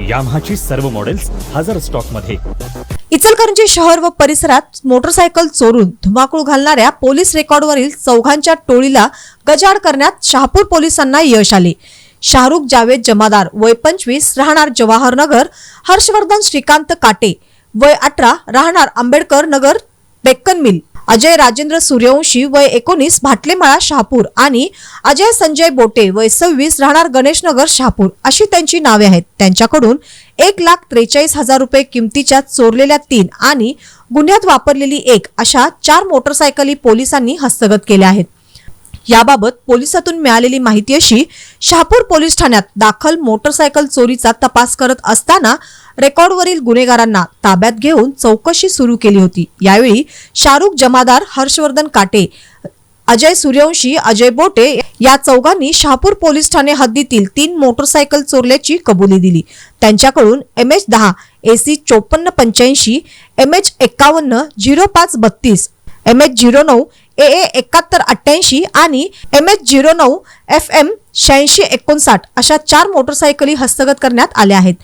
याम्हाची सर्व मॉडेल्स हजर स्टॉकमध्ये इचलकरंजी शहर व परिसरात मोटरसायकल चोरून धुमाकूळ घालणाऱ्या पोलीस रेकॉर्डवरील चौघांच्या टोळीला गजाड करण्यात शहापूर पोलिसांना यश आले. शाहरुख जावेद जमादार वय पंचवीस राहणार जवाहरनगर हर्षवर्धन श्रीकांत काटे वय अठरा राहणार आंबेडकर नगर डेक्कन मिल. अजय राजेंद्र सूर्यवंशी वय एकोणीस भाटलेमाळा शहापूर आणि अजय संजय बोटे वय सव्वीस राहणार गणेशनगर शहापूर. अशी त्यांची नावे आहेत. त्यांच्याकडून एक लाख त्रेचाळीस हजार रुपये किमतीच्या चोरलेल्या तीन आणि गुन्ह्यात वापरलेली एक अशा चार मोटरसायकली पोलिसांनी हस्तगत केल्या आहेत. याबाबत पोलिसातून मिळालेली माहिती अशी शहापूर पोलीस ठाण्यात दाखल मोटरसायकल चोरीचा तपास करत असताना रेकॉर्डवरील गुन्हेगारांना ताब्यात घेऊन चौकशी सुरू केली होती. यावेळी शाहरुख जमादार हर्षवर्धन काटे अजय सूर्यवंशी अजय बोटे या चौघांनी शहापूर पोलीस ठाणे हद्दीतील तीन मोटरसायकल चोरल्याची कबुली दिली. त्यांच्याकडून एम एच दहा एसी चोपन्न पंच्याऐंशी एम एच एक्कावन्न झिरो पाच बत्तीस एम एच झिरो नऊ ए ए एकाहत्तर अठ्ठ्याऐंशी आणि एम एच झिरो नऊ एफ एम शहाऐंशी एकोणसाठ अशा चार मोटरसायकली हस्तगत करण्यात आल्या आहेत.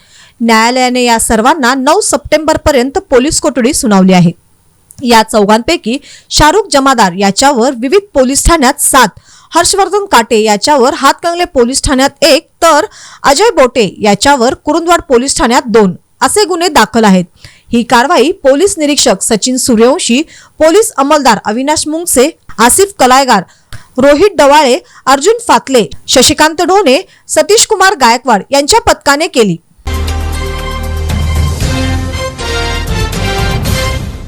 न्यायालयाने या सर्वांना नऊ सप्टेंबर पर्यंत पोलीस कोठडी सुनावली आहे. या चौघांपैकी शाहरुख जमादार याच्यावर विविध पोलीस ठाण्यात सात हर्षवर्धन काटे याच्यावर हातकंगले पोलीस ठाण्यात एक तर अजय बोटे याच्यावर कुरुंदवाड पोलीस ठाण्यात दोन. असे गुन्हे दाखल आहेत. ही कारवाई पोलीस निरीक्षक सचिन सूर्यवंशी पोलीस अंमलदार अविनाश मुंगसे आसिफ कलायगार रोहित डवाळे अर्जुन फातले शशिकांत ढोणे सतीश कुमार गायकवाड यांच्या पथकाने केली.